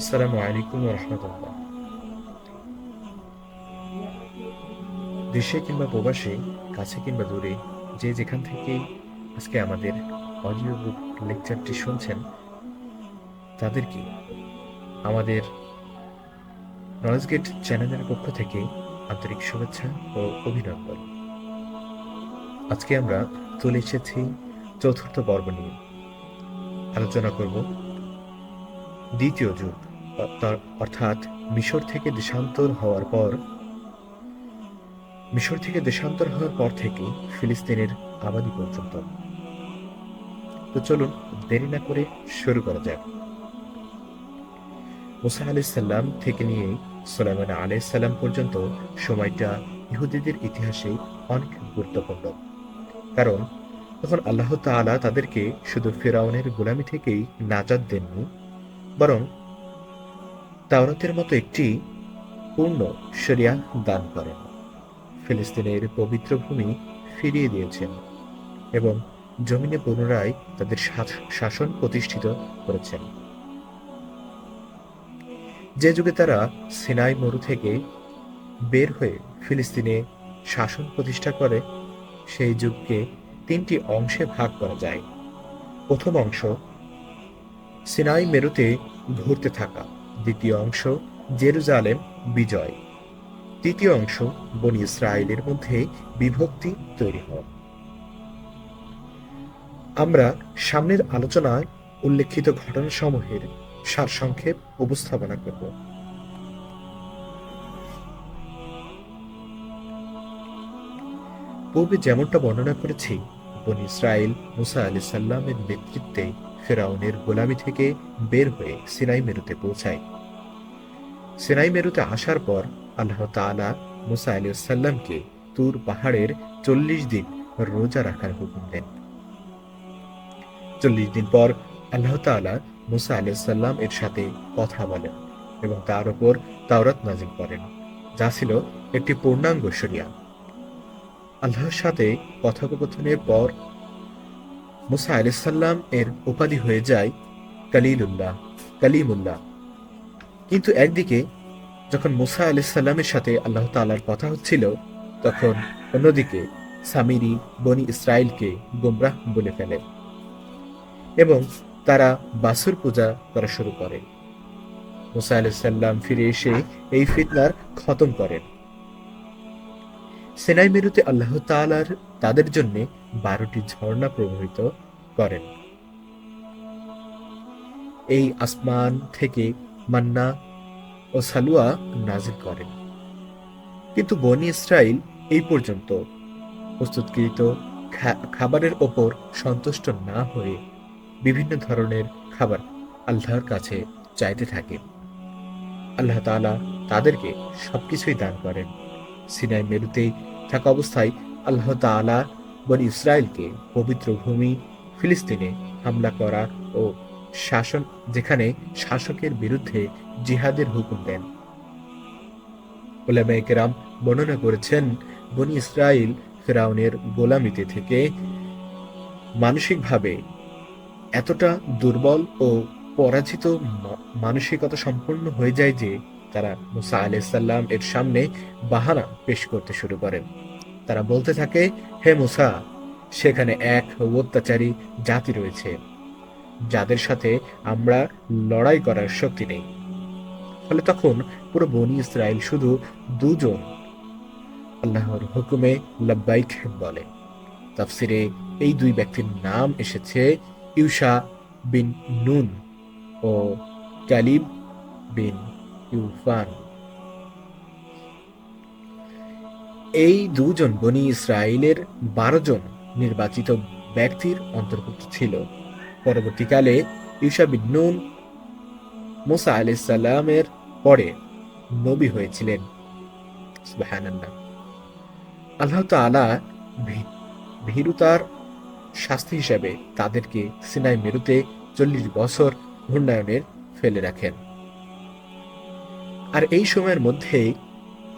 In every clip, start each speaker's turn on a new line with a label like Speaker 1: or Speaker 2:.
Speaker 1: আসসালামু আলাইকুম রহমতুল্লাহ। দেশে কিংবা প্রবাসে, কাছে কিংবা দূরে, যে যেখান থেকে আজকে আমাদের অডিও বুক লেকচারটি শুনছেন, তাদেরকে আমাদের নলেজ গেট চ্যানেলের পক্ষ থেকে আন্তরিক শুভেচ্ছা ও অভিনন্দন। আজকে আমরা চলে এসেছি চতুর্থ পর্ব নিয়ে। আলোচনা করব দ্বিতীয় যুগ। অর্থাৎ মিশর থেকে দেশান্তর হওয়ার পর, মিশর থেকে দেশান্তর হওয়ার পর থেকে ফিলিস্তিনের আবাদি পর্যন্ত। তো চলুন, দেরি না করে শুরু করা যাক। মুসা আলাইসাল্লাম থেকে নিয়ে সোলাইমান আলাইসাল্লাম পর্যন্ত সময়টা ইহুদিদের ইতিহাসে অনেক গুরুত্বপূর্ণ। কারণ তখন আল্লাহ তাআলা তাদেরকে শুধু ফেরাউনের গোলামি থেকেই নাজাদ দেননি, বরং তাওরাতের মতো একটি পূর্ণ শরিয়া দান করেন। ফিলিস্তিনের পবিত্র ভূমি ফিরিয়ে দিয়েছেন এবং জমিনে পুনরায় তাদের শাসন প্রতিষ্ঠিত করেছেন। যে যুগে তারা সিনাই মরু থেকে বের হয়ে ফিলিস্তিনে শাসন প্রতিষ্ঠা করে, সেই যুগকে তিনটি অংশে ভাগ করা যায়। প্রথম অংশ সিনাই মেরুতে ঘুরতে থাকা। দ্বিতীয় অংশ, জেরুজালেম, বিজয়। তৃতীয় অংশ, বনি ইসরায়েলের মধ্যে বিভক্তি তৈরি হওয়া আমরা সামনের আলোচনায় উল্লেখিত ঘটনাসমূহের সারসংক্ষেপ উপস্থাপনা করব। পূর্বে যেমনটা বর্ণনা করেছি, বনি ইসরায়েল মুসা আলি সাল্লামের নেতৃত্বে ফেরাউনের গোলামি থেকে বের হয়ে সিনাই মেরুতে পৌঁছায়। সিনাই মেরুতে আসার পর আল্লাহ তাআলা মুসা আলী সাল্লামকে তুর পাহাড়ের চল্লিশ দিন রোজা রাখার হুকুম দেন। চল্লিশ দিন পর আল্লাহ তাআলা মুসা আলী সাল্লাম এর সাথে কথা বলেন এবং তার উপর তাওরাত নাজিল করেন, যা ছিল একটি পূর্ণাঙ্গ শরিয়া। আল্লাহর সাথে কথোপকথনের পর মুসা আলাইসাল্লাম এর উপাধি হয়ে যায় কালিলুল্লাহ, কালিমুল্লাহ। কিন্তু একদিকে যখন মুসা আলাইসাল্লামের সাথে আল্লাহ তাআলার কথা হচ্ছিল, তখন অন্যদিকে সামিরি বনি ইসরায়েলকে গোমরাহ বলে ফেলে এবং তারা বাসুর পূজা করা শুরু করে। মুসা আলাইসাল্লাম ফিরে এসে এই ফিতনার খতম করেন। সেনাই মেরুতে আল্লাহ তাআলার তাদের জন্য বারোটি ঝর্ণা প্রবাহিত করেন। এই আসমান থেকে মান্না ও সালুয়া নাজিল করেন। কিন্তু বনি ইসরাইল এই পর্যন্ত প্রস্তুতকৃত খাবারের ওপর সন্তুষ্ট না হয়ে বিভিন্ন ধরনের খাবার আল্লাহর কাছে চাইতে থাকে। আল্লাহ তাআলা তাদেরকে সবকিছুই দান করেন। সিনাই মেরুতে থাকা অবস্থায় আল্লাহ তাআলা বনি ইসরায়েলকে পবিত্র ভূমি ফিলিস্তিনে হামলা করা ও শাসন, যেখানে শাসকের বিরুদ্ধে জিহাদের হুকুম দেন। ওলামায়ে কেরাম বর্ণনা করেছেন, বনি ইসরায়েল ফেরাউনের গোলামিতে থেকে মানসিকভাবে এতটা দুর্বল ও পরাজিত মানসিকতা সম্পন্ন হয়ে যায় যে, তারা মুসা আলাইসাল্লাম এর সামনে বাহানা পেশ করতে শুরু করেন। তারা বলতে থাকে, হে মুসা, সেখানে এক অত্যাচারী জাতি রয়েছে, যাদের সাথে আমরা লড়াই করার শক্তি নেই। ফলে তখন পুরো বনি ইসরায়েল শুধু দুজন আল্লাহর হুকুমে লব্বাইক বলে। তাফসিরে এই দুই ব্যক্তির নাম এসেছে ইউশা বিন নুন ও ক্যালিব বিন ইউফান। এই দুজন বনি ইসরায়েলের বারো জন নির্বাচিত ব্যক্তির অন্তর্ভুক্ত ছিল। পরবর্তীকালে ইউসা বিন নুন মুসা আলাইসাল্লামের পরে নবী হয়েছিলেন। আল্লাহ তাআলা ভী- ভীরুতার শাস্তি হিসাবে তাদেরকে সিনাই মেরুতে চল্লিশ বছর ঘূর্ণায়নের ফেলে রাখেন। আর এই সময়ের মধ্যে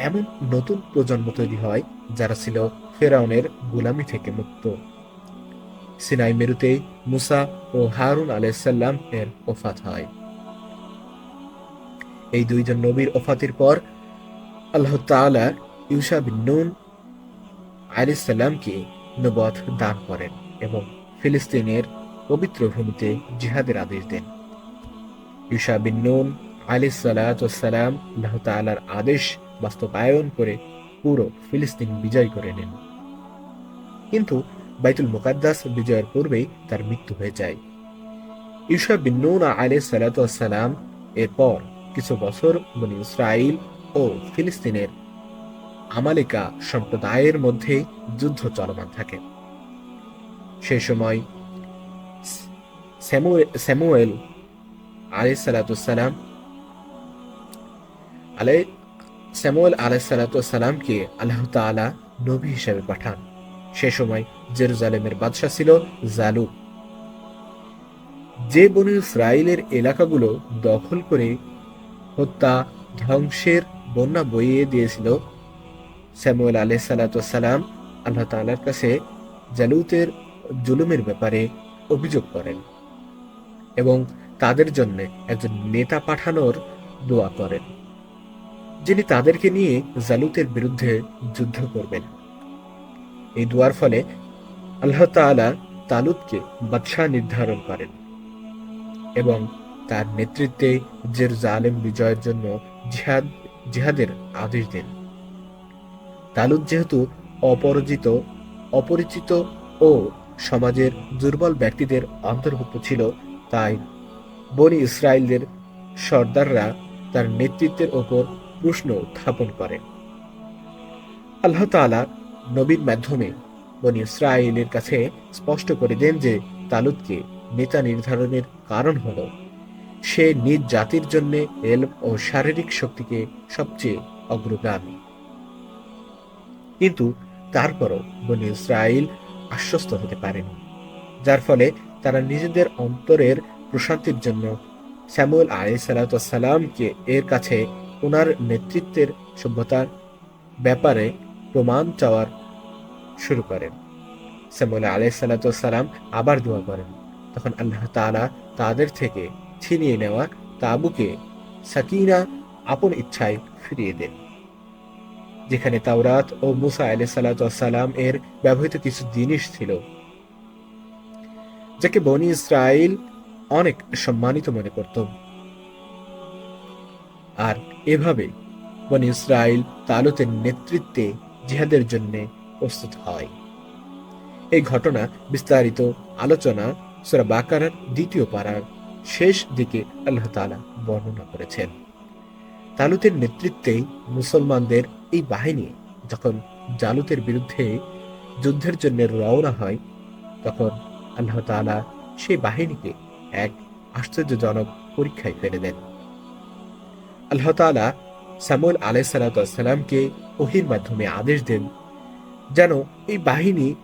Speaker 1: এমন নতুন প্রজন্ম তৈরি হয় যারা ছিল ফেরাউনের গোলামি থেকে মুক্ত। সিনাই মেরুতে মুসা ও হারুন আলাইসাল্লাম এর ওফাত হয়। এই দুইজন নবীর ওফাতের পর আল্লাহ তাআলা ইউসা বিন নুন আলাইহিস সালামকে নবত দান করেন এবং ফিলিস্তিনের পবিত্র ভূমিতে জিহাদের আদেশ দেন। ইউসা বিন নুন আলাইহিস সালাম আল্লাহ তাআলার আদেশ বাস্তবায়ন করে পুরো ফিলিস্তিন বিজয় করে নেন। কিন্তু বাইতুল মুকাদ্দাস বিজয়ের পূর্বেই তার মৃত্যু হয়ে যায়। ইউসা বিন নুন আলাইহিস সালাম এরপর কিছু বছর বনি ইসরাইল ও ফিলিস্তিনের আমালিকা সম্প্রদায়ের মধ্যে যুদ্ধ চলমান থাকে। সেই সময় স্যামুয়েল আলাইসালাম আলাই স্যামুয়েল আলাইসালামকে আল্লাহ তাআলা নবী হিসেবে পাঠান। সে সময় জেরুজালেমের বাদশাহ ছিল জালু যে বনি ইসরায়েলের এলাকাগুলো দখল করে হত্যা, ধ্বংসের বন্যা বইয়ে দিয়েছিল স্যামুয়েল আলাহ সালাম আল্লাহ তালার কাছে জালুতের জুলুমের ব্যাপারে অভিযোগ করেন এবং তাদের জন্য একজন নেতা পাঠানোর দোয়া করেন। যিনি তাদেরকে নিয়ে জালুতের বিরুদ্ধে যুদ্ধ করবেন। এই দোয়ার ফলে আল্লাহ তাআলা তালুতকে বাদশাহ নির্ধারণ করেন এবং তার নেতৃত্বে জেরুজালেম বিজয়ের জন্য জিহাদ, জিহাদের আদেশ দেন। তালুত যেহেতু অপরাজিত, অপরিচিত ও সমাজের দুর্বল ব্যক্তিদের অন্তর্ভুক্ত ছিল, তাই বনি ইসরায়েলদের সর্দাররা তার নেতৃত্বের ওপর প্রশ্ন উত্থাপন করে। আল্লাহ তাআলা নবীর মাধ্যমে বনি ইসরায়েলের কাছে স্পষ্ট করে দেন যে তালুতকে নেতা নির্ধারণের কারণ হল, সে নিজ জাতির জন্য এলম ও শারীরিক শক্তিকে সবচেয়ে অগ্রগামী। কিন্তু তারপরও বনি ইসরায়েল আশ্বস্ত হতে পারেনি, যার ফলে তারা নিজেদের অন্তরের প্রশান্তির জন্য স্যামুয়েল আলী সালাতামকে এর কাছে ওনার নেতৃত্বের সভ্যতার ব্যাপারে প্রমাণ চাওয়ার শুরু করেন। স্যামুয়েল আলী সালাতাম আবার দোয়া করেন। তখন আল্লাহ তালা তাদের থেকে ছিনিয়ে নেওয়া তাবুকে সাকিনা আপন ইচ্ছায় ফিরিয়ে দেন, যেখানে তাওরাত ও মুসা আলি সালাম এর ব্যবহৃত কিছু জিনিস ছিল, যাকে বনি ইসরায়েল অনেক সম্মানিত মনে করত। আর এভাবে বনি ইসরায়েল তালুতের নেতৃত্বে জিহাদের জন্য প্রস্তুত হয়। এই ঘটনা বিস্তারিত আলোচনা সুরা দ্বিতীয় পাড়ার শেষ দিকে আল্লাহ তালা বর্ণনা করেছেন। তালুতের নেতৃত্বেই মুসলমানদের এই বাহিনী যখন জালুতের বিরুদ্ধে যুদ্ধের জন্য রওনা হয়, তখন আল্লাহ তালা সেই বাহিনীকে এক আশ্চর্যজনক পরীক্ষায় ফেলে দেন। আল্লাহ তালা সামুল আলাই সালাতামকে ওহির মাধ্যমে আদেশ দেন যেন এই বাহিনী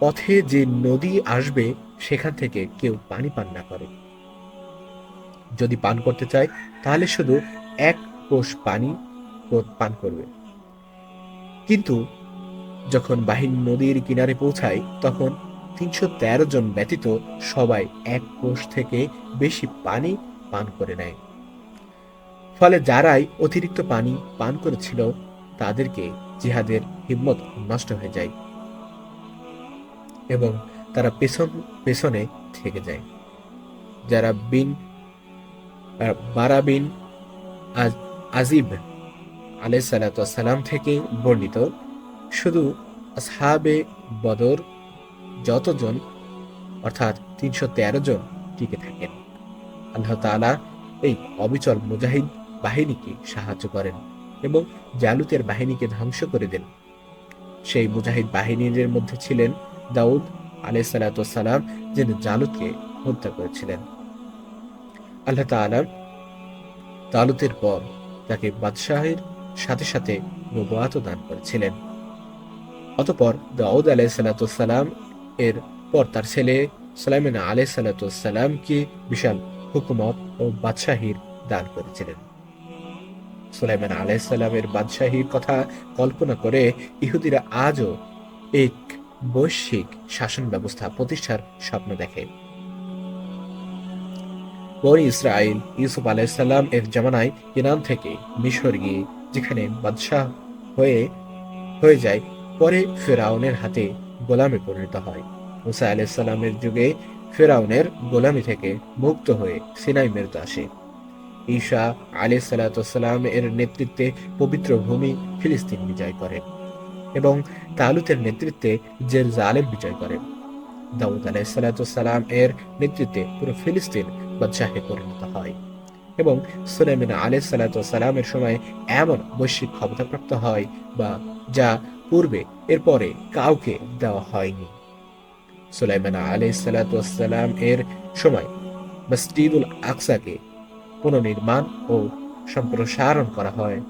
Speaker 1: পথে যে নদী আসবে সেখান থেকে কেউ পানি পান না করে। যদি পান করতে চায়, তাহলে শুধু এক কোষ পানি পান করবে। কিন্তু যখন বাহিনী নদীর কিনারে পৌঁছায়, তখন তিনশো তেরো জন ব্যতীত সবাই এক কোষ থেকে বেশি পানি পান করে নেয়। ফলে যারাই অতিরিক্ত পানি পান করেছিল, তাদেরকে জিহাদের হিম্মত নষ্ট হয়ে যায় এবং তারা পেছন, পেছনে থেকে যায়। যারা বিন বারা বিন আজিব আলাই সালাম থেকে বর্ণিত, শুধু আসহাবে বদর যতজন, অর্থাৎ তিনশো তেরো জন টিকে থাকেন। আল্লাহ তালা এই অবিচল মুজাহিদ বাহিনীকে সাহায্য করেন এবং জালুতের বাহিনীকে ধ্বংস করে দেন। সেই মুজাহিদ বাহিনীর মধ্যে ছিলেন দাউদ আলাই সালাম যিনি জালুতকে হত্যা করেছিলেন। আল্লাহ তালা তালুতের পর তাকে বাদশাহের সাথে সাথে নবাত দান করেছিলেন। অতপর দাউদ আলাই সালাতাম এর পর তার ছেলে সালামিন আলাই সালাতামকে বিশাল হুকুমত ও বাদশাহীর দান করেছিলেন। সুলাইমান আলাইসাল্লামের বাদশাহীর কথা কল্পনা করে ইহুদিরা আজও এক বৈশ্বিক শাসন ব্যবস্থা প্রতিষ্ঠার স্বপ্ন দেখে। বনি ইসরায়েল ইউসুফ আলাইসাল্লাম এর জামানায় ইরান থেকে মিশর গিয়ে যেখানে বাদশাহ হয়ে হয়ে যায়, পরে ফেরাউনের হাতে গোলামে পরিণত হয়। মুসা আলাইসাল্লামের যুগে ফেরাউনের গোলামি থেকে মুক্ত হয়ে সিনাই মেরুতে আসে। ঈশা আলি সালাতাম এর নেতৃত্বে পবিত্র ভূমি ফিলিস্তিন বিজয় করে এবং তালুতের নেতৃত্বে জেরুজালেম বিজয় করে। দাউদ আলাইসালাম এর নেতৃত্বে পুরো ফিলিস্তিন বাদশাহে পরিণত হয় এবং সুলাইমিন আলাই সালাতামের সময় এমন বৈশ্বিক ক্ষমতাপ্রাপ্ত হয় বা যা পূর্বে এরপরে কাউকে দেওয়া হয়নি। সুলাইমান আলাই সালাতাম এর সময় মসজিদুল আকসাকে পুনর্নির্মাণ ও সম্প্রসারণ করা হয়।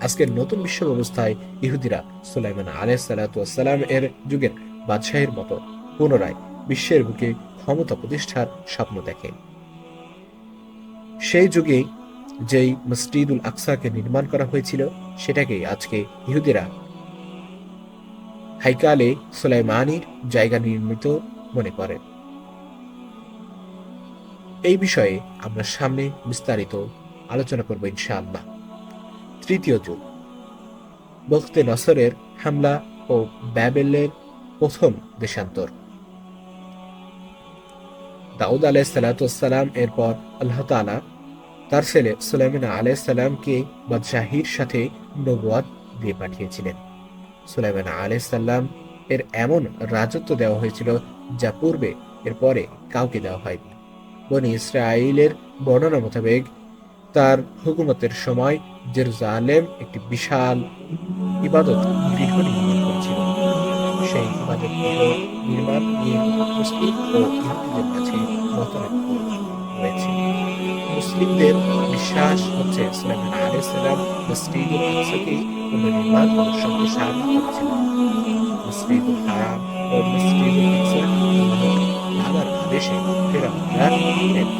Speaker 1: আজকের নতুন বিশ্ব ব্যবস্থায় ইহুদিরা সুলাইমান আলাই সালাতাম এর যুগের বাদশাহের মতো পুনরায় বিশ্বের বুকে ক্ষমতা প্রতিষ্ঠার স্বপ্ন দেখে। সেই যুগে যেই মসজিদুল আকসাকে নির্মাণ করা হয়েছিল সেটাকে আজকে ইহুদিরা হাইকালে সুলাইমানির জায়গা নির্মিত মনে করে। এই বিষয়ে আমরা সামনে বিস্তারিত আলোচনা করব ইনশাআল্লাহ। তৃতীয় যুগ। বখতে নসরের হামলা ও ব্যাবেলের প্রথম দেশান্তর। দাউদ আলাহ সালাতাম এরপর আল্লাহ তালা তার ছেলে সুলাইমান আলাহ সাল্লামকে বাদশাহির সাথে নবাদ দিয়ে পাঠিয়েছিলেন। সুলাইমান আলাহ সাল্লাম এর এমন রাজত্ব দেওয়া হয়েছিল যা পূর্বে এর পরে কাউকে দেওয়া হয়নি। বনি ইসরায়েলের বর্ণনা মোতাবেক তার হুকুমতের সময় জেরুজালেম একটি বিশাল ইবাদত গৃহ নির্মাণ করেছিল। সেই ইবাদত নির্মাণ নিয়ে মুসলিম ও ইহুদিদের মাঝে মতনৈক্য রয়েছে মুসলিমদের বিশ্বাস হচ্ছে আলাইহিসসালাম মসজিদুল আকসাকে পুনর্নির্মাণ ও সম্প্রসারণ ও আল্লাহর আদেশে ফেরাউনরা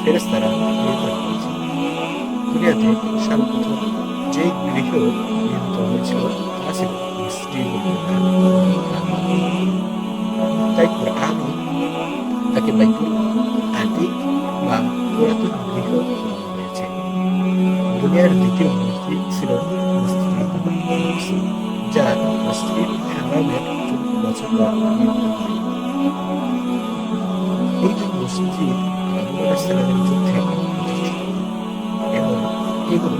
Speaker 1: ফেরেশতারা নির্মাণ করেছিল দুনিয়াতে সর্বপ্রথম যে গৃহ নির্মিত হয়েছিল, তা ছিল মসজিদুল তাই কোরআনে তাকে বাইতুল আতিক বা পুরাতন গৃহ হয়েছে। দুনিয়ার দ্বিতীয় ছিল যা চল্লিশ বছর পর হয়। মসজিদ যুদ্ধে প্রতিষ্ঠিত এবং এগুলো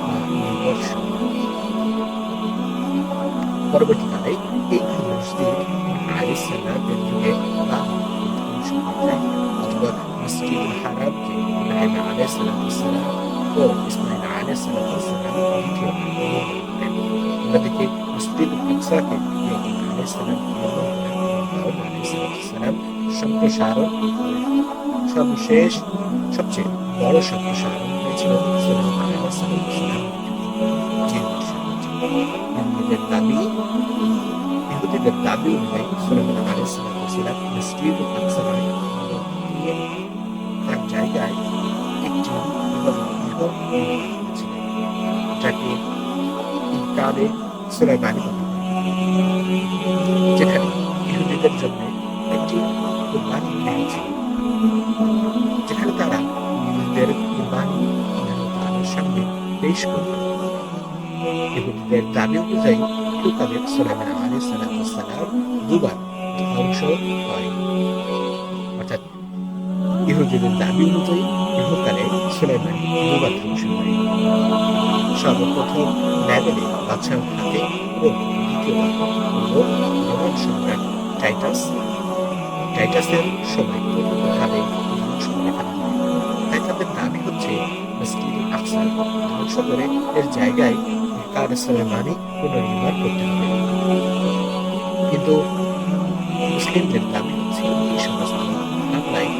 Speaker 1: বা নিদর্শন পরবর্তীকালে এই মসজিদ আলিসাল্লামের যুগে বা অথবা মসজিদুল হারামকে ইব্রাহিম আলাইসাল্লাম ও ইসমাইল দ্বিতীয় অন্যদিকে মসজিদ আকসাকে ইব্রাহিম আলাইসাল্লাম আলাইসাল্লাম সম্প্রসারণ সর্বশেষ, সবচেয়ে বড় সম্প্রসারণ হয়েছিল সুলাইমান আলাইসাল্লাম ইহুদিদের দাবি ইহুদিদের দাবি অনুযায়ী সুলাইমান আলাইসাল্লাম মসজিদ আকসা তার জায়গায় একটি যাকে কালে সুলাইমানি ধ্বংস হয় অর্থাৎ ইহুদিদের দাবি অনুযায়ী ইহুকালে সুলাইমান দুবার ধ্বংস হয় সর্বপ্রথম ব্যাবেলে বাদশাহ হাতে দ্বিতীয়বার সম্রাট টাইটাস টাইটাসের সময় প্রথমভাবে ধ্বংস করে ফেলা তাই তাদের দাবি হচ্ছে মসজিদ আকসা ধ্বংস করে এর জায়গায় কার সুলাইমানি পুনর্নির্মাণ করতে হবে কিন্তু মুসলিমদের দাবি হচ্ছে এই সমস্ত হামলায়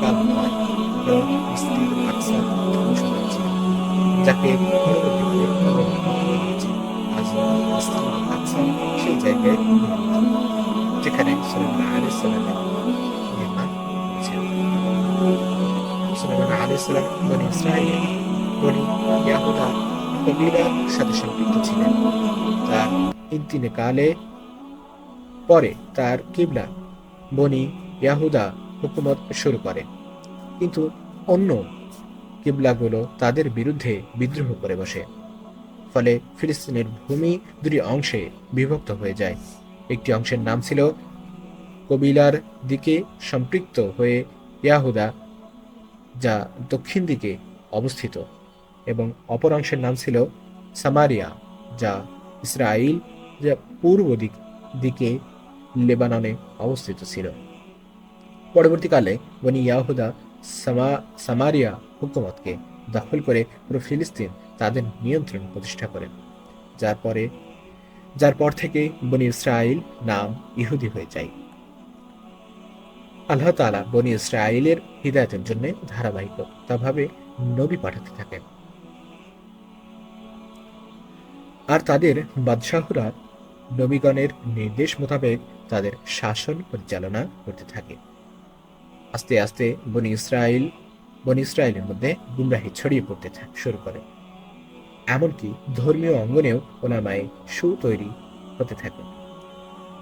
Speaker 1: কাল নয়, বরং মসজিদ আকসা ধ্বংস হয়েছে যাকে হয়েছে সেই জায়গায় যেখানে সুলাইমান আলাইহিস সালামের নির্মাণ করেছেন সুলাইমান আলাইহিস সালাম বনি ইসরায়েল বনি ইয়াহুদা কবিলার সাথে সম্পৃক্ত ছিলেন তার ইন্তিনে কালে পরে তার কিবলা বনি ইয়াহুদা হুকুমত শুরু করে। কিন্তু অন্য কিবলাগুলো তাদের বিরুদ্ধে বিদ্রোহ করে বসে। ফলে ফিলিস্তিনের ভূমি দুটি অংশে বিভক্ত হয়ে যায়। একটি অংশের নাম ছিল কবিলার দিকে সম্পৃক্ত হয়ে ইয়াহুদা, যা দক্ষিণ দিকে অবস্থিত, এবং অপর অংশের নাম ছিল সামারিয়া, যা ইসরায়েল যা পূর্ব দিক দিকে লেবাননে অবস্থিত ছিল। পরবর্তীকালে বনি ইয়াহুদা সামা সামারিয়া হুকুমতকে দখল করে পুরো ফিলিস্তিন তাদের নিয়ন্ত্রণ প্রতিষ্ঠা করেন যার পরে যার পর থেকে বনি ইসরায়েল নাম ইহুদি হয়ে যায়। আল্লাহ তাআলা বনি ইসরায়েলের হৃদায়তের জন্য ধারাবাহিক ধারাবাহিকতাভাবে নবী পাঠাতে থাকেন। আর তাদের বাদশাহরা নবীগণের নির্দেশ মোতাবেক তাদের শাসন পরিচালনা করতে থাকে। আস্তে আস্তে বনি ইসরায়েল বনি ইসরায়েলের মধ্যে গুমরাহি ছড়িয়ে পড়তে শুরু করে। এমনকি ধর্মীয় অঙ্গনেও ওলামায় সু তৈরি হতে থাকে।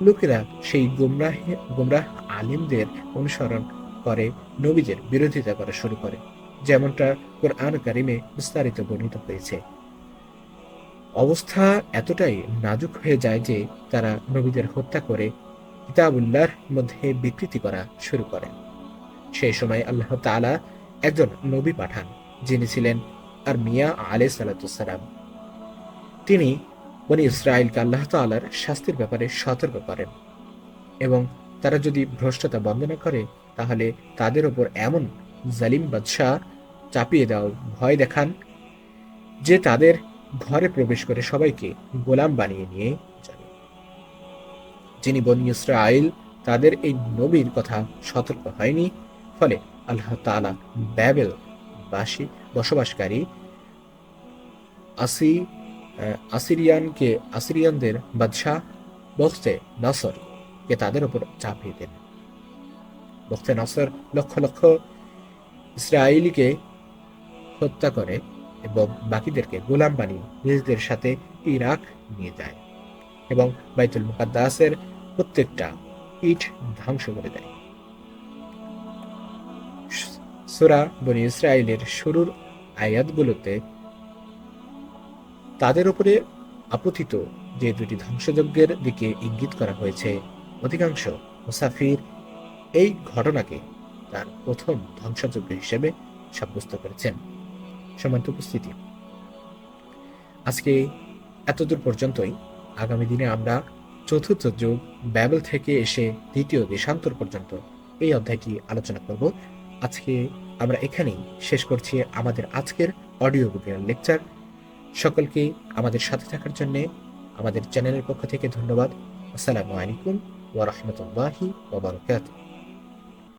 Speaker 1: লোকেরা সেই গুমরাহ গুমরাহ আলিমদের অনুসরণ করে নবীদের বিরোধিতা করা শুরু করে, যেমনটা কোরআন কারিমে বিস্তারিত বর্ণিত হয়েছে। অবস্থা এতটাই নাজুক হয়ে যায় যে তারা নবীদের হত্যা করে কিতাবুল্লাহর মধ্যে বিকৃতি করা শুরু করে সেই সময় আল্লাহ তাআলা একজন নবী পাঠান, যিনি ছিলেন আর মিয়া আলে সালাতাম তিনি বনি ইসরায়েলকে আল্লাহ তাআলার শাস্তির ব্যাপারে সতর্ক করেন এবং তারা যদি ভ্রষ্টতা বন্ধ না করে, তাহলে তাদের ওপর এমন জালিম বাদশাহ চাপিয়ে দাও ভয় দেখান যে তাদের ঘরে প্রবেশ করে সবাইকে গোলাম বানিয়ে নিয়ে যাবে। যিনি বনি ইসরায়েল তাদের এই নবীর কথা সতর্ক হয়নি, ফলে আল্লাহ তাআলা ব্যাবেল বাসী, বসবাসকারী আসি আসিরিয়ানকে, আসিরিয়ানদের বাদশাহ বখতে নসর কে তাদের উপর চাপিয়ে দেন। বখতে নসর লক্ষ লক্ষ ইসরায়েলিকে হত্যা করে এবং বাকিদেরকে গোলাম বানিয়ে নিজেদের সাথে ইরাক নিয়ে যায় এবং বাইতুল মুকাদ্দাসের প্রত্যেকটা ইট ধ্বংস করে দেয়। সুরা বনি ইসরায়েলের শুরুর আয়াতগুলোতে তাদের উপরে আপতিত যে দুটি ধ্বংসযজ্ঞের দিকে ইঙ্গিত করা হয়েছে, অধিকাংশ মুসাফির এই ঘটনাকে তার প্রথম ধ্বংসযজ্ঞ হিসেবে সাব্যস্ত করেছেন। সমান্ত উপস্থিতি। আজকে এতদূর পর্যন্তই। আগামী দিনে আমরা চতুর্থ যুগ ব্যাবেল থেকে এসে দ্বিতীয় দেশান্তর পর্যন্ত এই অধ্যায়টি আলোচনা করব। আজকে আমরা এখানেই শেষ করছি আমাদের আজকের অডিও বুকের লেকচার সকলকে আমাদের সাথে থাকার জন্য আমাদের চ্যানেলের পক্ষ থেকে ধন্যবাদ। আসসালামু আলাইকুম ওয়া বারাকাতুহু।